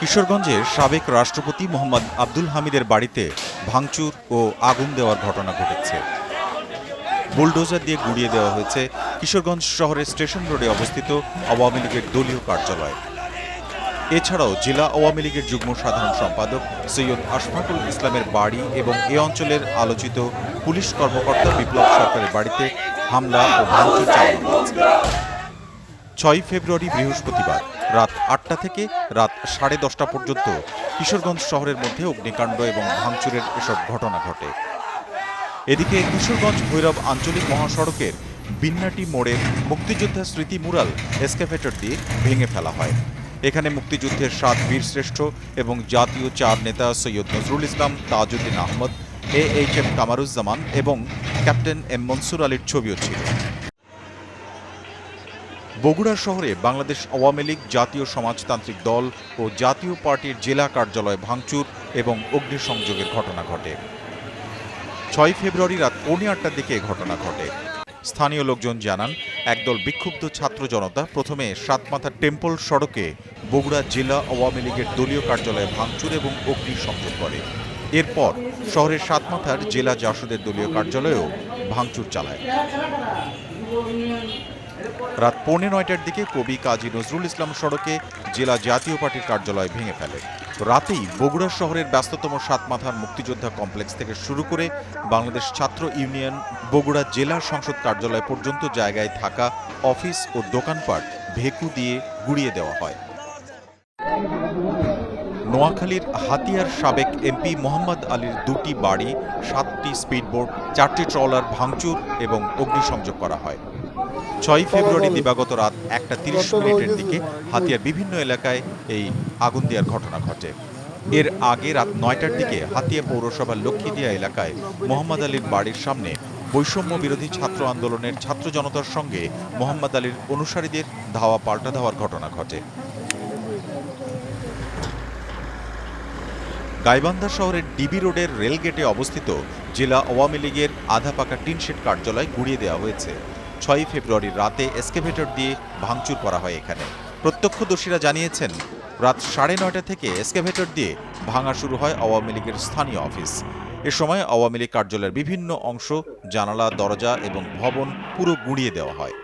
কিশোরগঞ্জের সাবেক রাষ্ট্রপতি মোহাম্মদ আব্দুল হামিদের বাড়িতে ভাঙচুর ও আগুন দেওয়ার ঘটনা ঘটেছে। বুলডোজার দিয়ে গুড়িয়ে দেওয়া হয়েছে কিশোরগঞ্জ শহরের স্টেশন রোডে অবস্থিত আওয়ামী লীগের দলীয় কার্যালয়। এছাড়াও জেলা আওয়ামী লীগের যুগ্ম সাধারণ সম্পাদক সৈয়দ আশফাকুল ইসলামের বাড়ি এবং এ অঞ্চলের আলোচিত পুলিশ কর্মকর্তা বিপ্লব সরকারের বাড়িতে হামলা ও ভাঙচুর চালানো হয়েছে। ছয় ফেব্রুয়ারি বৃহস্পতিবার রাত আটটা থেকে রাত সাড়ে দশটা পর্যন্ত কিশোরগঞ্জ শহরের মধ্যে অগ্নিকাণ্ড এবং ভাঙচুরের এসব ঘটনা ঘটে। এদিকে কিশোরগঞ্জ ভৈরব আঞ্চলিক মহাসড়কের বিন্নাটি মোড়ে মুক্তিযোদ্ধা স্মৃতি মুরাল এসকাভেটর দিয়ে ভেঙে ফেলা হয়। এখানে মুক্তিযুদ্ধের সাত বীরশ্রেষ্ঠ এবং জাতীয় চার নেতা Syed Nazrul Islam, Tajuddin Ahmad, A H M Kamaruzzaman এবং ক্যাপ্টেন এম মনসুর আলীর ছবিও ছিল। বগুড়া শহরে বাংলাদেশ আওয়ামী লীগ, জাতীয় সমাজতান্ত্রিক দল ও জাতীয় পার্টির জেলা কার্যালয় ভাঙচুর এবং অগ্নিসংযোগের ঘটনা ঘটে। ছয় ফেব্রুয়ারি রাত পৌনে আটটার দিকে ঘটনা ঘটে। স্থানীয় লোকজন জানান, একদল বিক্ষুব্ধ ছাত্র জনতা প্রথমে সাতমাথা টেম্পল সড়কে বগুড়া জেলা আওয়ামী লীগের দলীয় কার্যালয়ে ভাঙচুর এবং অগ্নিসংযোগ করে। এরপর শহরের সাতমাথার জেলা জাসদের দলীয় কার্যালয়েও ভাঙচুর চালায়। রাত পৌনে নয়টার দিকে কবি কাজী নজরুল ইসলাম সড়কে জেলা জাতীয় পার্টির কার্যালয় ভেঙে ফেলে। রাতেই বগুড়া শহরের ব্যস্ততম সাতমাথার মুক্তিযোদ্ধা কমপ্লেক্স থেকে শুরু করে বাংলাদেশ ছাত্র ইউনিয়ন বগুড়া জেলা সংসদ কার্যালয় পর্যন্ত জায়গায় থাকা অফিস ও দোকানপাট ভেকু দিয়ে গুড়িয়ে দেওয়া হয়। নোয়াখালীর হাতিয়ার সাবেক এমপি মোহাম্মদ আলীর দুটি বাড়ি, সাতটি স্পিডবোট, চারটি ট্রলার ভাঙচুর এবং অগ্নিসংযোগ করা হয়। ছয় ফেব্রুয়ারি দিবাগত রাত একটা তিরিশ মিনিটের দিকে হাতিয়ার বিভিন্ন এলাকায় এই আগুন দেওয়ার ঘটনা ঘটে। এর আগে রাত নয়টার দিকে হাতিয়া পৌরসভার লক্ষ্মীদিয়া এলাকায় মোহাম্মদ আলীর বাড়ির সামনে বৈষম্য বিরোধী ছাত্র আন্দোলনের ছাত্র জনতার সঙ্গে মোহাম্মদ আলীর অনুসারীদের ধাওয়া পাল্টা ধাওয়ার ঘটনা ঘটে। গাইবান্ধা শহরের ডিবি রোডের রেলগেটে অবস্থিত জেলা আওয়ামী লীগের আধা পাকা টিনশেড কার্যালয় গুড়িয়ে দেওয়া হয়েছে। ছয়ই ফেব্রুয়ারির রাতে এসকেভেটর দিয়ে ভাঙচুর করা হয় এখানে। প্রত্যক্ষদর্শীরা জানিয়েছেন, রাত সাড়ে নয়টা থেকে এসকেভেটর দিয়ে ভাঙা শুরু হয় আওয়ামী লীগের স্থানীয় অফিস। এ সময় আওয়ামী লীগ কার্যালয়ের বিভিন্ন অংশ, জানালা, দরজা এবং ভবন পুরো গুঁড়িয়ে দেওয়া হয়।